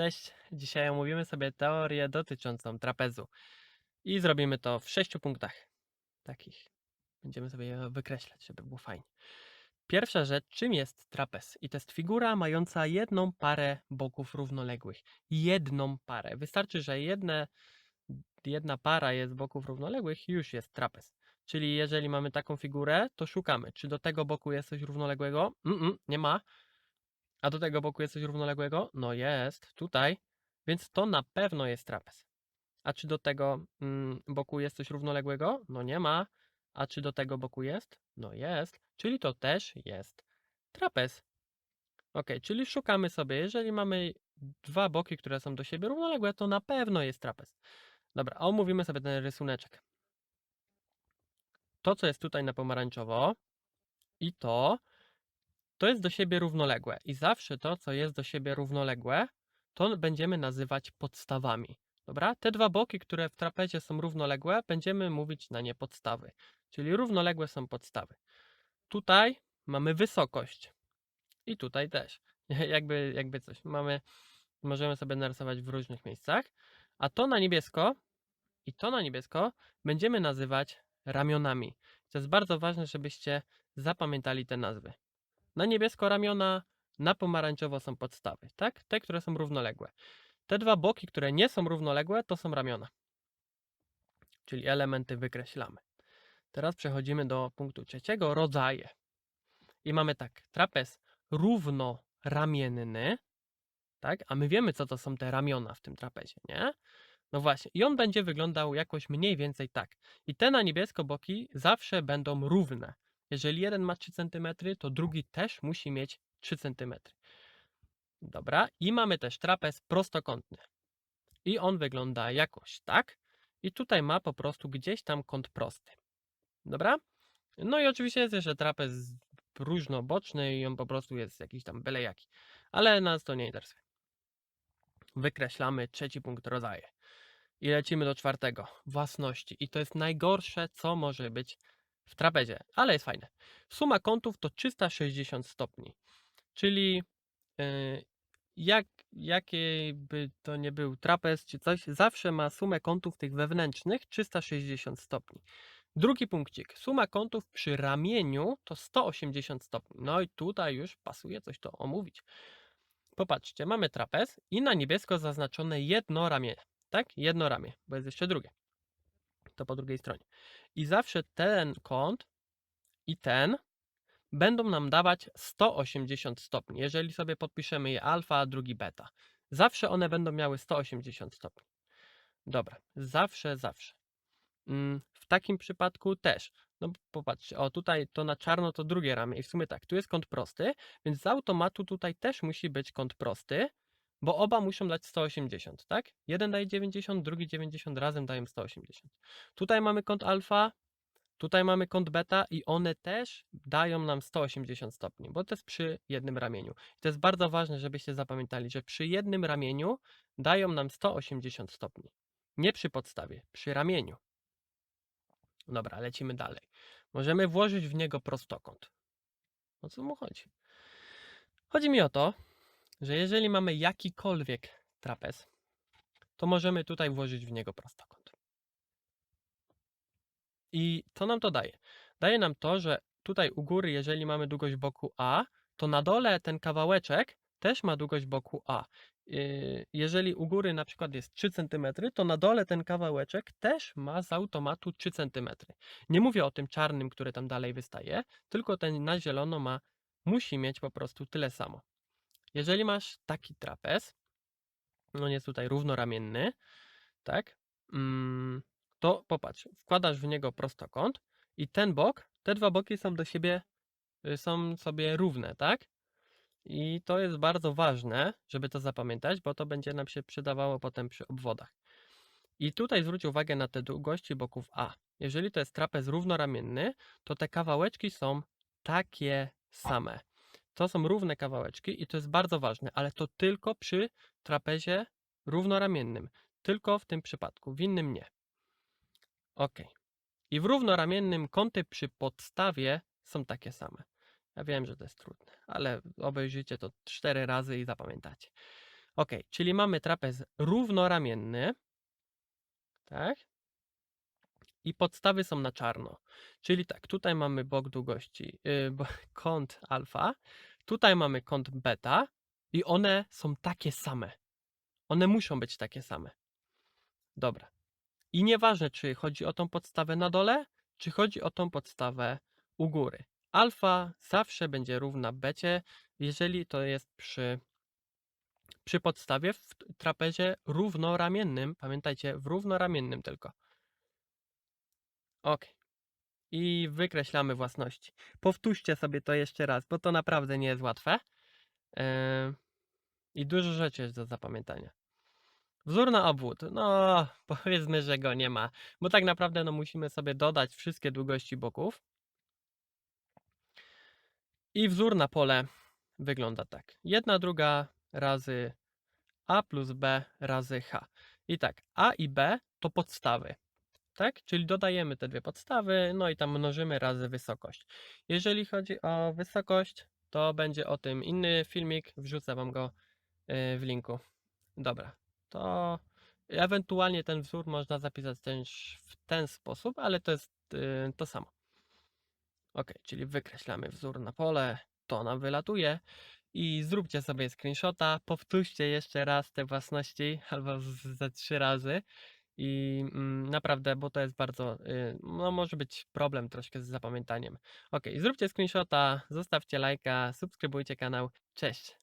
Cześć, dzisiaj omówimy sobie teorię dotyczącą trapezu. I zrobimy to w sześciu punktach. Takich. Będziemy sobie je wykreślać, żeby było fajnie. Pierwsza rzecz, czym jest trapez? I to jest figura mająca jedną parę boków równoległych. Jedną parę. Wystarczy, że jedne, jedna para jest boków równoległych już jest trapez. Czyli jeżeli mamy taką figurę, to szukamy, czy do tego boku jest coś równoległego? Mm-mm, nie ma. A do tego boku jest coś równoległego? No jest, tutaj. Więc to na pewno jest trapez. A czy do tego mm, boku jest coś równoległego? No nie ma. A czy do tego boku jest? No jest. Czyli to też jest trapez. Ok, czyli szukamy sobie, jeżeli mamy dwa boki, które są do siebie równoległe, to na pewno jest trapez. Dobra, omówimy sobie ten rysuneczek. To, co jest tutaj na pomarańczowo i to, to jest do siebie równoległe. I zawsze to, co jest do siebie równoległe, to będziemy nazywać podstawami. Dobra? Te dwa boki, które w trapezie są równoległe, będziemy mówić na nie podstawy. Czyli równoległe są podstawy. Tutaj mamy wysokość. I tutaj też. jakby, jakby coś. Mamy, możemy sobie narysować w różnych miejscach. A to na niebiesko i to na niebiesko będziemy nazywać ramionami. To jest bardzo ważne, żebyście zapamiętali te nazwy. Na niebiesko ramiona, na pomarańczowo są podstawy, tak? Te, które są równoległe. Te dwa boki, które nie są równoległe, to są ramiona. Czyli elementy wykreślamy. Teraz przechodzimy do punktu trzeciego, rodzaje. I mamy tak, trapez równoramienny, tak? A my wiemy, co to są te ramiona w tym trapezie, nie? No właśnie, i on będzie wyglądał jakoś mniej więcej tak. I te na niebiesko boki zawsze będą równe. Jeżeli jeden ma 3 cm, to drugi też musi mieć 3 cm. Dobra, i mamy też trapez prostokątny. I on wygląda jakoś tak. I tutaj ma po prostu gdzieś tam kąt prosty. Dobra? No i oczywiście jest jeszcze trapez różnoboczny i on po prostu jest jakiś tam byle jaki. Ale nas to nie interesuje. Wykreślamy trzeci punkt rodzaje. I lecimy do czwartego. Własności. I to jest najgorsze, co może być w trapezie, ale jest fajne. Suma kątów to 360 stopni. Czyli yy, jak, jaki by to nie był trapez czy coś, zawsze ma sumę kątów tych wewnętrznych 360 stopni. Drugi punkcik. Suma kątów przy ramieniu to 180 stopni. No i tutaj już pasuje coś to omówić. Popatrzcie, mamy trapez i na niebiesko zaznaczone jedno ramię. Tak? Jedno ramię, bo jest jeszcze drugie. To po drugiej stronie. I zawsze ten kąt i ten będą nam dawać 180 stopni. Jeżeli sobie podpiszemy je alfa, a drugi beta. Zawsze one będą miały 180 stopni. Dobra, zawsze, zawsze. Mm, W takim przypadku też. No popatrzcie, o tutaj to na czarno to drugie ramię i w sumie tak, tu jest kąt prosty, więc z automatu tutaj też musi być kąt prosty, bo oba muszą dać 180, tak? Jeden daje 90, drugi 90, razem dają 180. Tutaj mamy kąt alfa, tutaj mamy kąt beta i one też dają nam 180 stopni, bo to jest przy jednym ramieniu. I to jest bardzo ważne, żebyście zapamiętali, że przy jednym ramieniu dają nam 180 stopni. Nie przy podstawie, przy ramieniu. Dobra, lecimy dalej. Możemy włożyć w niego prostokąt. O co mu chodzi? Chodzi mi o to, że jeżeli mamy jakikolwiek trapez, to możemy tutaj włożyć w niego prostokąt. I co nam to daje? Daje nam to, że tutaj u góry, jeżeli mamy długość boku A, to na dole ten kawałeczek też ma długość boku A. Yy, Jeżeli u góry na przykład jest 3 cm, to na dole ten kawałeczek też ma z automatu 3 cm. Nie mówię o tym czarnym, który tam dalej wystaje, tylko ten na zielono ma, musi mieć po prostu tyle samo. Jeżeli masz taki trapez, on jest tutaj równoramienny, tak? Mm, to popatrz, wkładasz w niego prostokąt i ten bok, te dwa boki są do siebie, y, są sobie równe, tak? I to jest bardzo ważne, żeby to zapamiętać, bo to będzie nam się przydawało potem przy obwodach. I tutaj zwróć uwagę na te długości boków A. Jeżeli to jest trapez równoramienny, to te kawałeczki są takie same. To są równe kawałeczki i to jest bardzo ważne, ale to tylko przy trapezie równoramiennym. Tylko w tym przypadku, w innym nie. Ok. I w równoramiennym kąty przy podstawie są takie same. Ja wiem, że to jest trudne, ale obejrzyjcie to cztery razy i zapamiętacie. Ok, czyli mamy trapez równoramienny, tak? I podstawy są na czarno. Czyli tak, tutaj mamy bok długości, yy, kąt alfa, tutaj mamy kąt beta i one są takie same. One muszą być takie same. Dobra. I nieważne, czy chodzi o tą podstawę na dole, czy chodzi o tą podstawę u góry. Alfa zawsze będzie równa becie, jeżeli to jest przy, przy podstawie w trapezie równoramiennym. Pamiętajcie, w równoramiennym tylko. Ok. I wykreślamy własności. Powtórzcie sobie to jeszcze raz, bo to naprawdę nie jest łatwe. I dużo rzeczy jest do zapamiętania. Wzór na obwód. No, powiedzmy, że go nie ma, bo tak naprawdę no, musimy sobie dodać wszystkie długości boków. I wzór na pole wygląda tak. Jedna druga razy a plus b razy h. I tak, a i b to podstawy. Tak? Czyli dodajemy te dwie podstawy, no i tam mnożymy razy wysokość. Jeżeli chodzi o wysokość, to będzie o tym inny filmik, wrzucę Wam go yy, w linku. Dobra, to ewentualnie ten wzór można zapisać też w ten sposób, ale to jest yy, to samo. Ok, czyli wykreślamy wzór na pole, to nam wylatuje i zróbcie sobie screenshota, powtórzcie jeszcze raz te własności albo z- ze trzy razy i mm, naprawdę, bo to jest bardzo, y, no może być problem troszkę z zapamiętaniem. Ok, zróbcie screenshota, zostawcie lajka, subskrybujcie kanał, cześć!